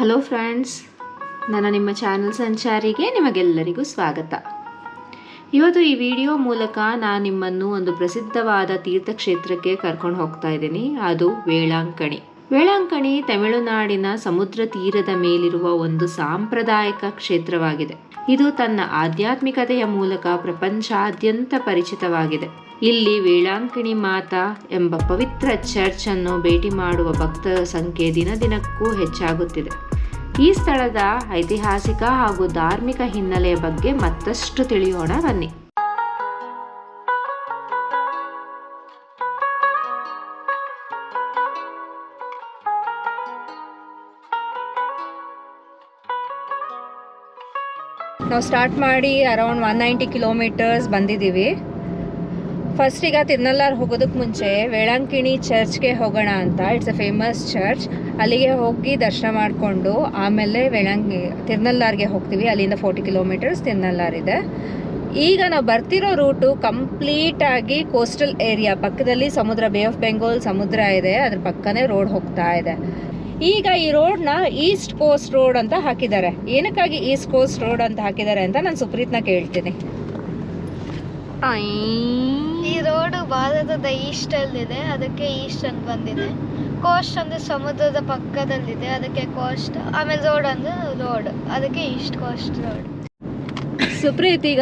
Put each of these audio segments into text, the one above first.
Hello friends, ನನ್ನ ನಿಮ್ಮ channel ಸಂಚಾರಿಗೆ ನಿಮಗೆಲ್ಲರಿಗೂ ಸ್ವಾಗತ. ಇವತ್ತು ಈ ವಿಡಿಯೋ ಮೂಲಕ ನಾನು ನಿಮ್ಮನ್ನು ಒಂದು ಪ್ರಸಿದ್ಧವಾದ ತೀರ್ಥಕ್ಷೇತ್ರಕ್ಕೆ ಕರ್ಕೊಂಡು ಹೋಗ್ತಾ ಇದ್ದೀನಿ. ಅದು ವೇಳಾಂಕಣಿ. ವೇಳಾಂಕಣಿ ತಮಿಳುನಾಡಿನ ಸಮುದ್ರ ತೀರದ ಮೇಲಿರುವ ಒಂದು ಸಾಂಪ್ರದಾಯಿಕ ಕ್ಷೇತ್ರವಾಗಿದೆ. ಇದು ತನ್ನ ಆಧ್ಯಾತ್ಮಿಕತೆಯ ಮೂಲಕ ಪ್ರಪಂಚಾದ್ಯಂತ ಪರಿಚಿತವಾಗಿದೆ. ಇಲ್ಲಿ ವೇಳಾಂಕಣಿ ಮಾತಾ ಎಂಬ ಪವಿತ್ರ ಚರ್ಚ್ ಅನ್ನು ಭೇಟಿ ಮಾಡುವ ಭಕ್ತರ ಸಂಖ್ಯೆ ದಿನ ದಿನಕ್ಕೂ ಹೆಚ್ಚಾಗುತ್ತಿದೆ. ಈ ಸ್ಥಳದ ಐತಿಹಾಸಿಕ ಹಾಗೂ ಧಾರ್ಮಿಕ ಹಿನ್ನೆಲೆಯ ಬಗ್ಗೆ ಮತ್ತಷ್ಟು ತಿಳಿಯೋಣ, ಬನ್ನಿ. ನಾವು ಸ್ಟಾರ್ಟ್ ಮಾಡಿ ಅರೌಂಡ್ ಒನ್ ನೈಂಟಿ ಕಿಲೋಮೀಟರ್ಸ್ ಬಂದಿದ್ದೀವಿ. ಫಸ್ಟ್ ಈಗ ತಿರ್ನಲ್ಲಾರ್ ಹೋಗೋದಕ್ಕೆ ಮುಂಚೆ ವೇಳಾಂಕಿಣಿ ಚರ್ಚ್ಗೆ ಹೋಗೋಣ ಅಂತ ಇಟ್ಸ್ ಅ ಫೇಮಸ್ ಚರ್ಚ್ ಅಲ್ಲಿಗೆ ಹೋಗಿ ದರ್ಶನ ಮಾಡಿಕೊಂಡು ಆಮೇಲೆ ವೇಳಾಂಗಿ ತಿರ್ನಲ್ಲಾರ್ಗೆ ಹೋಗ್ತೀವಿ. ಅಲ್ಲಿಂದ ಫೋರ್ಟಿ ಕಿಲೋಮೀಟರ್ಸ್ ತಿರ್ನಲ್ಲಾರ್ ಇದೆ. ಈಗ ನಾವು ಬರ್ತಿರೋ ರೂಟು ಕಂಪ್ಲೀಟಾಗಿ ಕೋಸ್ಟಲ್ ಏರಿಯಾ ಪಕ್ಕದಲ್ಲಿ ಸಮುದ್ರ ಬೇ ಆಫ್ ಬೆಂಗಾಲ್ ಸಮುದ್ರ ಇದೆ. ಅದ್ರ ಪಕ್ಕನೇ ರೋಡ್ ಹೋಗ್ತಾ ಇದೆ. ಈಗ ಈ ರೋಡ್ನ ಈಸ್ಟ್ ಕೋಸ್ಟ್ ರೋಡ್ ಅಂತ ಹಾಕಿದ್ದಾರೆ. ಏನಕ್ಕಾಗಿ ಈಸ್ಟ್ ಕೋಸ್ಟ್ ರೋಡ್ ಅಂತ ಹಾಕಿದ್ದಾರೆ ಅಂತ ನಾನು ಸುಪ್ರೀತ್ನ ಕೇಳ್ತೀನಿ. ಈ ರೋಡ್ ಭಾರತದ ಈಸ್ಟ್ ಅಲ್ಲಿದೆ. ಅದಕ್ಕೆ ಈಸ್ಟ್ ಅಂತ ಬಂದಿದೆ. ಕೋಸ್ಟ್ ಅಂದ್ರೆ ಸಮುದ್ರದ ಪಕ್ಕದಲ್ಲಿದೆ. ಅದಕ್ಕೆ ಕೋಸ್ಟ್ ಆಮೇಲೆ ರೋಡ್ ಅಂದ್ರೆ ರೋಡ್ ಅದಕ್ಕೆ ಈಸ್ಟ್ ಕೋಸ್ಟ್ ರೋಡ್ ಸುಪ್ರೀತ್ ಈಗ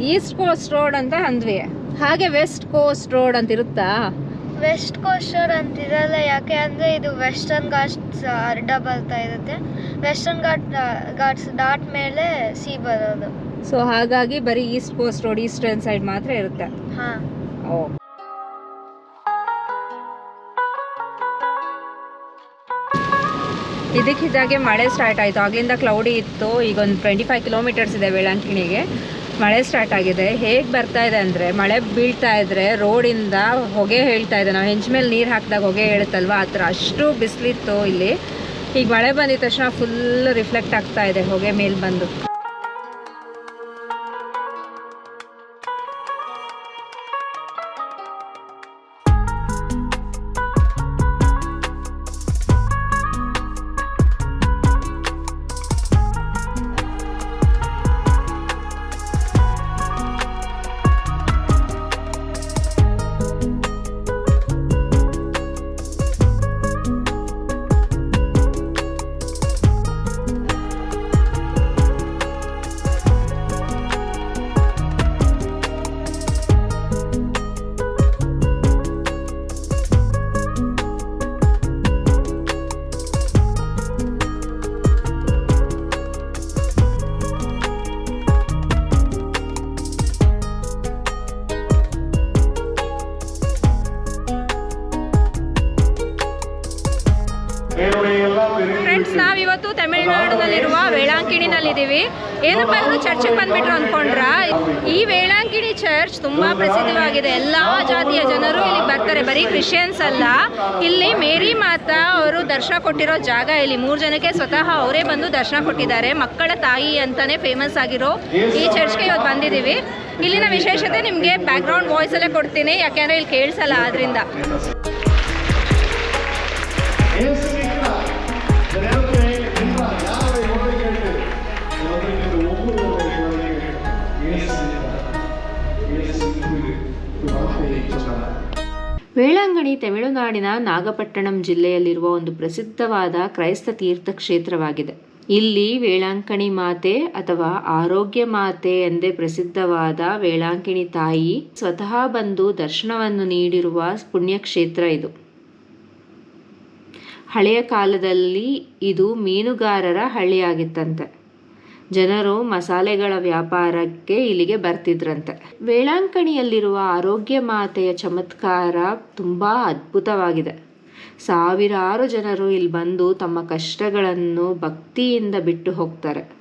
ಈಸ್ಟ್ ಕೋಸ್ಟ್ ರೋಡ್ ಅಂತ ಅಂದ್ವಿ. ಹಾಗೆ ವೆಸ್ಟ್ ಕೋಸ್ಟ್ ರೋಡ್ ಅಂತ ಇರುತ್ತಾ? ವೆಸ್ಟ್ ಕೋಸ್ಟ್ ರೋಡ್ ಅಂತಿರಲ್ಲ. ಯಾಕೆ ಅಂದ್ರೆ ಇದು ವೆಸ್ಟರ್ನ್ ಘಾಟ್ಸ್ ಅಡ್ಡ ಬರ್ತಾ ಇರುತ್ತೆ. ವೆಸ್ಟರ್ನ್ ಘಾಟ್ ಘಾಟ್ಸ್ ಡಾಟ್ ಮೇಲೆ ಸಿ ಬರೋದು. ಸೊ ಹಾಗಾಗಿ ಬರೀ east coast road eastern side ಮಾತ್ರ ಇರುತ್ತೆ. ಹಾ. ಓ. ಇದಕ್ಕಿದ್ದಾಗೆ ಮಳೆ ಸ್ಟಾರ್ಟ್ ಆಯಿತು. ಆಗ್ಲಿಂದ ಕ್ಲೌಡಿ ಇತ್ತು. ಈಗ ಒಂದು ಟ್ವೆಂಟಿ ಫೈವ್ ಕಿಲೋಮೀಟರ್ಸ್ ಇದೆ ವೇಳಾಂಕಿಣಿಗೆ ಮಳೆ ಸ್ಟಾರ್ಟ್ ಆಗಿದೆ. ಹೇಗೆ ಬರ್ತಾ ಇದೆ ಅಂದರೆ ಮಳೆ ಬೀಳ್ತಾ ಇದ್ರೆ ರೋಡಿಂದ ಹೊಗೆ ಹೇಳ್ತಾ ಇದೆ. ನಾವು ಹೆಂಚು ಮೇಲೆ ನೀರು ಹಾಕಿದಾಗ ಹೊಗೆ ಹೇಳುತ್ತಲ್ವ? ಆ ಥರ ಅಷ್ಟು ಬಿಸಿಲಿತ್ತು ಇಲ್ಲಿ. ಈಗ ಮಳೆ ಬಂದಿದ ತಕ್ಷಣ ಫುಲ್ ರಿಫ್ಲೆಕ್ಟ್ ಆಗ್ತಾ ಇದೆ. ಹೊಗೆ ಮೇಲೆ ಬಂದು. ವೇಳಾಂಕಿಣಿನಲ್ಲಿದ್ದೀವಿ ಏನಪ್ಪ ಇವರು ಚರ್ಚಿಗೆ ಬಂದ್ಬಿಟ್ರು ಅಂದ್ಕೊಂಡ್ರ ಈ ವೇಳಾಂಗಿಣಿ ಚರ್ಚ್ ತುಂಬಾ ಪ್ರಸಿದ್ಧವಾಗಿದೆ. ಎಲ್ಲಾ ಜಾತಿಯ ಜನರು ಇಲ್ಲಿ ಬರ್ತಾರೆ. ಬರೀ ಕ್ರಿಶ್ಚಿಯನ್ಸ್ ಅಲ್ಲ. ಇಲ್ಲಿ ಮೇರಿ ಮಾತಾ ಅವರು ದರ್ಶನ ಕೊಟ್ಟಿರೋ ಜಾಗ ಇಲ್ಲಿ. ಮೂರು ಜನಕ್ಕೆ ಸ್ವತಃ ಅವರೇ ಬಂದು ದರ್ಶನ ಕೊಟ್ಟಿದ್ದಾರೆ. ಮಕ್ಕಳ ತಾಯಿ ಅಂತಾನೆ ಫೇಮಸ್ ಆಗಿರೋ ಈ ಚರ್ಚ್ಗೆ ಇವತ್ತು ಬಂದಿದ್ದೀವಿ. ಇಲ್ಲಿನ ವಿಶೇಷತೆ ನಿಮಗೆ ಬ್ಯಾಕ್ಗ್ರೌಂಡ್ ವಾಯ್ಸ್ ಅಲ್ಲೇ ಕೊಡ್ತೀನಿ. ಯಾಕೆಂದ್ರೆ ಇಲ್ಲಿ ಕೇಳಿಸಲ್ಲ ಆದ್ರಿಂದ. ವೇಳಾಂಗಣಿ ತಮಿಳುನಾಡಿನ ನಾಗಪಟ್ಟಣಂ ಜಿಲ್ಲೆಯಲ್ಲಿರುವ ಒಂದು ಪ್ರಸಿದ್ಧವಾದ ಕ್ರೈಸ್ತ ತೀರ್ಥಕ್ಷೇತ್ರವಾಗಿದೆ. ಇಲ್ಲಿ ವೇಳಾಂಕಣಿ ಮಾತೆ ಅಥವಾ ಆರೋಗ್ಯ ಮಾತೆ ಎಂದೇ ಪ್ರಸಿದ್ಧವಾದ ವೇಳಾಂಕಿಣಿ ತಾಯಿ ಸ್ವತಃ ಬಂದು ದರ್ಶನವನ್ನು ನೀಡಿರುವ ಪುಣ್ಯಕ್ಷೇತ್ರ ಇದು. ಹಳೆಯ ಕಾಲದಲ್ಲಿ ಇದು ಮೀನುಗಾರರ ಹಳ್ಳಿಯಾಗಿತ್ತಂತೆ. ಜನರು ಮಸಾಲೆಗಳ ವ್ಯಾಪಾರಕ್ಕೆ ಇಲ್ಲಿಗೆ ಬರ್ತಿದ್ರಂತೆ. ವೇಳಾಂಕಣಿಯಲ್ಲಿರುವ ಆರೋಗ್ಯ ಮಾತೆಯ ಚಮತ್ಕಾರ ತುಂಬಾ ಅದ್ಭುತವಾಗಿದೆ. ಸಾವಿರಾರು ಜನರು ಇಲ್ಲಿ ಬಂದು ತಮ್ಮ ಕಷ್ಟಗಳನ್ನು ಭಕ್ತಿಯಿಂದ ಬಿಟ್ಟು ಹೋಗ್ತಾರೆ.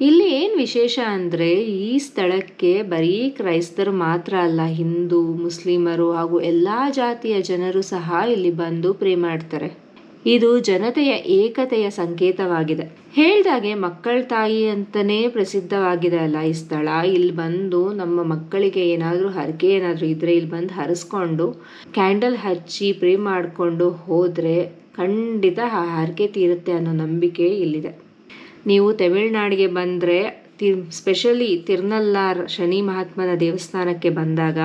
ಇಲ್ಲಿ ಏನು ವಿಶೇಷ ಅಂದರೆ ಈ ಸ್ಥಳಕ್ಕೆ ಬರೀ ಕ್ರೈಸ್ತರು ಮಾತ್ರ ಅಲ್ಲ, ಹಿಂದೂ, ಮುಸ್ಲಿಮರು ಹಾಗೂ ಎಲ್ಲ ಜಾತಿಯ ಜನರು ಸಹ ಇಲ್ಲಿ ಬಂದು ಪ್ರೇ ಮಾಡ್ತಾರೆ. ಇದು ಜನತೆಯ ಏಕತೆಯ ಸಂಕೇತವಾಗಿದೆ. ಹೇಳ್ದಾಗೆ ಮಕ್ಕಳ ತಾಯಿ ಅಂತಲೇ ಪ್ರಸಿದ್ಧವಾಗಿದೆ ಅಲ್ಲ ಈ ಸ್ಥಳ. ಇಲ್ಲಿ ಬಂದು ನಮ್ಮ ಮಕ್ಕಳಿಗೆ ಏನಾದರೂ ಹರಕೆ ಏನಾದರೂ ಇದ್ದರೆ ಇಲ್ಲಿ ಬಂದು ಹರಿಸ್ಕೊಂಡು, ಕ್ಯಾಂಡಲ್ ಹಚ್ಚಿ, ಪ್ರೇ ಮಾಡಿಕೊಂಡು ಹೋದರೆ ಖಂಡಿತ ಆ ಹರಕೆ ತೀರುತ್ತೆ ಅನ್ನೋ ನಂಬಿಕೆ ಇಲ್ಲಿದೆ. ನೀವು ತಮಿಳ್ನಾಡಿಗೆ ಬಂದರೆ ತಿ ಸ್ಪೆಷಲಿ ತಿರ್ನಲ್ಲಾರ್ ಶನಿ ಮಹಾತ್ಮನ ದೇವಸ್ಥಾನಕ್ಕೆ ಬಂದಾಗ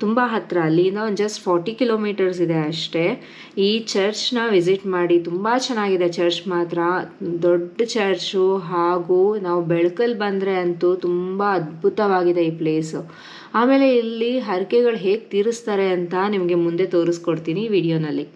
ತುಂಬ ಹತ್ತಿರ ಅಲ್ಲಿಂದ ಒಂದು ಜಸ್ಟ್ ಫಾರ್ಟಿ ಕಿಲೋಮೀಟರ್ಸ್ ಇದೆ ಅಷ್ಟೇ. ಈ ಚರ್ಚ್ನ ವಿಸಿಟ್ ಮಾಡಿ ತುಂಬ ಚೆನ್ನಾಗಿದೆ. ಚರ್ಚ್ ಮಾತ್ರ, ದೊಡ್ಡ ಚರ್ಚು ಹಾಗೂ ನಾವು ಬೆಳಕಲ್ಲಿ ಬಂದರೆ ಅಂತೂ ತುಂಬ ಅದ್ಭುತವಾಗಿದೆ ಈ ಪ್ಲೇಸು ಆಮೇಲೆ ಇಲ್ಲಿ ಹರಕೆಗಳು ಹೇಗೆ ತೀರಿಸ್ತಾರೆ ಅಂತ ನಿಮಗೆ ಮುಂದೆ ತೋರಿಸ್ಕೊಡ್ತೀನಿ ವಿಡಿಯೋನಲ್ಲಿ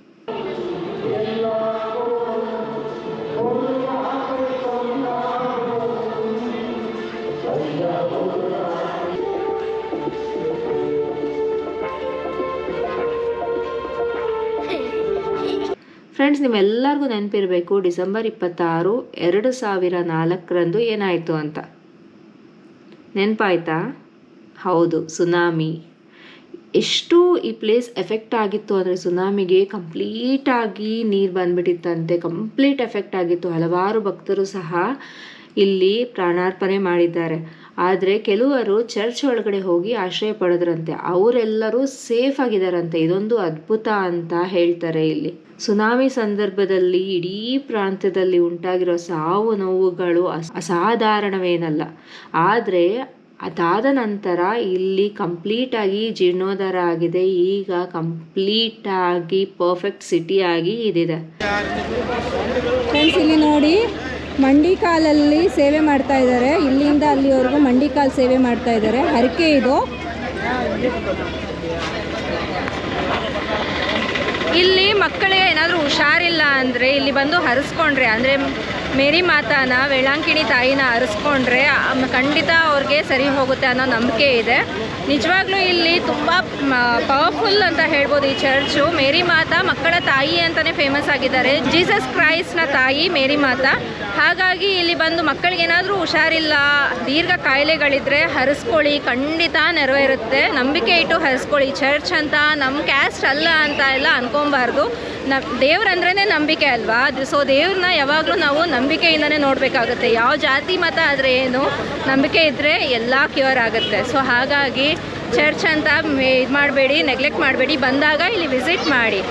ಫ್ರೆಂಡ್ಸ್ ನಿಮ್ಮೆಲ್ಲರಿಗೂ ನೆನಪಿರಬೇಕು, ಡಿಸೆಂಬರ್ ಇಪ್ಪತ್ತಾರು, ಎರಡು ಸಾವಿರ ನಾಲ್ಕರಂದು ಏನಾಯಿತು ಅಂತ. ನೆನಪಾಯ್ತಾ? ಹೌದು, ಸುನಾಮಿ. ಎಷ್ಟು ಈ ಪ್ಲೇಸ್ ಎಫೆಕ್ಟ್ ಆಗಿತ್ತು ಅಂದರೆ ಸುನಾಮಿಗೆ ಕಂಪ್ಲೀಟಾಗಿ ನೀರು ಬಂದ್ಬಿಟ್ಟಿತ್ತಂತೆ. ಕಂಪ್ಲೀಟ್ ಎಫೆಕ್ಟ್ ಆಗಿತ್ತು. ಹಲವಾರು ಭಕ್ತರು ಸಹ ಇಲ್ಲಿ ಪ್ರಾಣಾರ್ಪಣೆ ಮಾಡಿದ್ದಾರೆ. ಆದರೆ ಕೆಲವರು ಚರ್ಚ್ ಒಳಗಡೆ ಹೋಗಿ ಆಶ್ರಯ ಪಡೆದ್ರಂತೆ, ಅವರೆಲ್ಲರೂ ಸೇಫ್ ಆಗಿದ್ದಾರಂತೆ ಇದೊಂದು ಅದ್ಭುತ ಅಂತ ಹೇಳ್ತಾರೆ ಇಲ್ಲಿ. ಸುನಾಮಿ ಸಂದರ್ಭದಲ್ಲಿ ಇಡೀ ಪ್ರಾಂತ್ಯದಲ್ಲಿ ಉಂಟಾಗಿರೋ ಸಾವು ನೋವುಗಳು ಅಸ್, ಅಸಾಧಾರಣವೇನಲ್ಲ. ಆದರೆ ಅದಾದ ನಂತರ ಇಲ್ಲಿ ಕಂಪ್ಲೀಟಾಗಿ ಜೀರ್ಣೋದ್ಧಾರ ಆಗಿದೆ. ಈಗ ಕಂಪ್ಲೀಟಾಗಿ ಪರ್ಫೆಕ್ಟ್ ಸಿಟಿ ಆಗಿ ಇದಿದೆ. ಫ್ರೆಂಡ್ಸ್ ಇಲ್ಲಿ ನೋಡಿ ಮಂಡಿಕಾಲಲ್ಲಿ ಸೇವೆ ಮಾಡ್ತಾ ಇದ್ದಾರೆ. ಇಲ್ಲಿಂದ ಅಲ್ಲಿವರೆಗೂ ಮಂಡಿಕಾಲ್ ಸೇವೆ ಮಾಡ್ತಾ ಇದ್ದಾರೆ. ಹರಕೆ ಇದು. ಇಲ್ಲಿ ಮಕ್ಕಳಿಗೆ ಏನಾದರೂ ಹುಷಾರಿಲ್ಲ ಅಂದರೆ ಇಲ್ಲಿ ಬಂದು ಹರಿಸ್ಕೊಂಡ್ರೆ, ಅಂದರೆ ಮೇರಿ ಮಾತಾನ ವೇಳಾಂಕಿಣಿ ತಾಯಿನ ಹರಿಸ್ಕೊಂಡ್ರೆ ಆಮ್- ಖಂಡಿತ ಅವ್ರಿಗೆ ಸರಿ ಹೋಗುತ್ತೆ ಅನ್ನೋ ನಂಬಿಕೆ ಇದೆ. ನಿಜವಾಗ್ಲೂ ಇಲ್ಲಿ ತುಂಬ ಪವರ್ಫುಲ್ ಅಂತ ಹೇಳ್ಬೋದು ಈ ಚರ್ಚು ಮೇರಿ ಮಾತಾ ಮಕ್ಕಳ ತಾಯಿ ಅಂತಲೇ ಫೇಮಸ್ ಆಗಿದ್ದಾರೆ. ಜೀಸಸ್ ಕ್ರೈಸ್ಟ್ನ ತಾಯಿ ಮೇರಿ ಮಾತಾ. ಹಾಗಾಗಿ ಇಲ್ಲಿ ಬಂದು ಮಕ್ಕಳಿಗೇನಾದರೂ ಹುಷಾರಿಲ್ಲ, ದೀರ್ಘ ಕಾಯಿಲೆಗಳಿದ್ರೆ ಹರಿಸ್ಕೊಳ್ಳಿ, ಖಂಡಿತ ನೆರವೇರುತ್ತೆ ನಂಬಿಕೆ ಇಟ್ಟು ಹರಿಸ್ಕೊಳ್ಳಿ ಚರ್ಚ್ ಅಂತ ನಮ್ಮ ಕ್ಯಾಸ್ಟ್ ಅಲ್ಲ ಅಂತ ಎಲ್ಲ ಅನ್ಕೊಬಾರ್ದು. ನ ದೇವ್ರಂದ್ರೇ ನಂಬಿಕೆ ಅಲ್ವಾ? ಸೊ ದೇವ್ರನ್ನ ಯಾವಾಗಲೂ ನಾವು ನಂಬಿಕೆಯಿಂದನೇ ನೋಡಬೇಕಾಗುತ್ತೆ. ಯಾವ ಜಾತಿ ಮತ ಆದರೆ ಏನು, ನಂಬಿಕೆ ಇದ್ದರೆ ಎಲ್ಲ ಕ್ಯೂರ್ ಆಗುತ್ತೆ. ಸೊ ಹಾಗಾಗಿ ಚರ್ಚ್ ಅಂತ ಇದು ಮಾಡಬೇಡಿ ನೆಗ್ಲೆಕ್ಟ್ ಮಾಡಬೇಡಿ. ಬಂದಾಗ ಇಲ್ಲಿ ವಿಸಿಟ್ ಮಾಡಿ.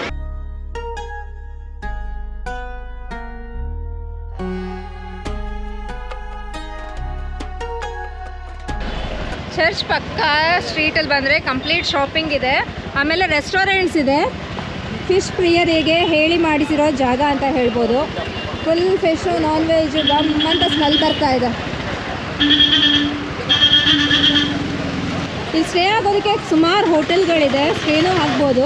ಚರ್ಚ್ ಪಕ್ಕ ಸ್ಟ್ರೀಟಲ್ಲಿ ಬಂದರೆ ಕಂಪ್ಲೀಟ್ ಶಾಪಿಂಗ್ ಇದೆ. ಆಮೇಲೆ ರೆಸ್ಟೋರೆಂಟ್ಸ್ ಇದೆ. ಫಿಶ್ ಪ್ರಿಯರಿಗೆ ಹೇಳಿ ಮಾಡಿಸಿರೋ ಜಾಗ ಅಂತ ಹೇಳ್ಬೋದು. ಫುಲ್ ಫಿಶು ನಾನ್ ವೆಜ್ ಬಮ್ ಅಂತ ಸ್ಮೆಲ್ ಬರ್ತಾ ಇದೆ. ಇಲ್ಲಿ ಸ್ಟೇ ಆಗೋದಕ್ಕೆ ಸುಮಾರು ಹೋಟೆಲ್ಗಳಿದೆ. ಸ್ಟೇನೂ ಆಗ್ಬೋದು.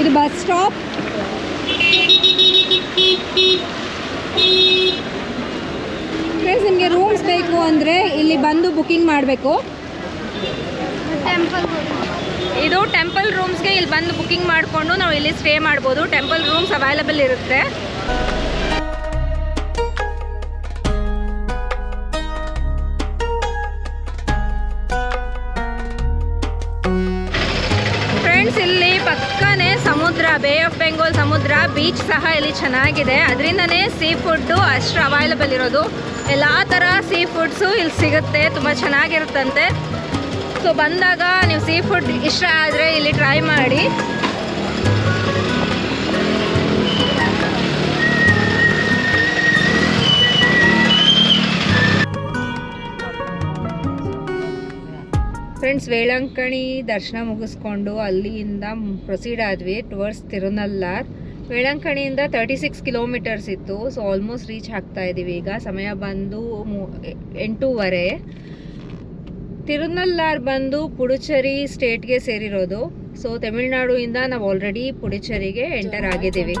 ಇದು ಬಸ್ ಸ್ಟಾಪ್ ಫ್ರೆಂಡ್ಸ್ ನಿಮಗೆ ರೂಮ್ಸ್ ಬೇಕು ಅಂದರೆ ಇಲ್ಲಿ ಬಂದು ಬುಕಿಂಗ್ ಮಾಡಬೇಕು. ಟೆಂಪಲ್ ಇದು ಟೆಂಪಲ್ ರೂಮ್ಸ್ಗೆ ಇಲ್ಲಿ ಬಂದು ಬುಕಿಂಗ್ ಮಾಡಿಕೊಂಡು ನಾವು ಇಲ್ಲಿ ಸ್ಟೇ ಮಾಡ್ಬೋದು. ಟೆಂಪಲ್ ರೂಮ್ಸ್ ಅವೈಲಬಲ್ ಇರುತ್ತೆ. ಫ್ರೆಂಡ್ಸ್ ಇಲ್ಲಿ ಪಕ್ಕನೇ ಸಮುದ್ರ ಬೇ ಆಫ್ ಬೆಂಗಾಲ್ ಸಮುದ್ರ ಬೀಚ್ ಸಹ ಇಲ್ಲಿ ಚೆನ್ನಾಗಿದೆ. ಅದರಿಂದನೇ ಸೀ ಫುಡ್ಡು ಅಷ್ಟು ಅವೈಲಬಲ್ ಇರೋದು. ಎಲ್ಲ ಥರ ಸೀ ಫುಡ್ಸು ಇಲ್ಲಿ ಸಿಗುತ್ತೆ. ತುಂಬ ಚೆನ್ನಾಗಿರುತ್ತಂತೆ. ಸೊ ಬಂದಾಗ ನೀವು ಸೀ ಫುಡ್ ಇಷ್ಟ ಆದರೆ ಇಲ್ಲಿ ಟ್ರೈ ಮಾಡಿ. ಫ್ರೆಂಡ್ಸ್ ವೇಳಂಕಣಿ ದರ್ಶನ ಮುಗಿಸ್ಕೊಂಡು ಅಲ್ಲಿಯಿಂದ ಪ್ರೊಸೀಡ್ ಆದ್ವಿ ಟುವರ್ಡ್ಸ್ ತಿರುನಲ್ಲಾರ್. ವೇಳಂಕಣಿಯಿಂದ ತರ್ಟಿ ಸಿಕ್ಸ್ ಕಿಲೋಮೀಟರ್ಸ್ ಇತ್ತು. ಸೊ ಆಲ್ಮೋಸ್ಟ್ ರೀಚ್ ಆಗ್ತಾ ಇದ್ದೀವಿ ಈಗ ಸಮಯ ಬಂದು ಮು- ಎಂಟೂವರೆ. ತಿರುನಲ್ಲಾರ್ ಬಂದು ಪುಡುಚೇರಿ ಸ್ಟೇಟ್ಗೆ ಸೇರಿರೋದು. ಸೊ ತಮಿಳ್ನಾಡುಯಿಂದ ನಾವು ಆಲ್ರೆಡಿ ಪುಡುಚೇರಿಗೆ ಎಂಟರ್ ಆಗಿದ್ದೀವಿ.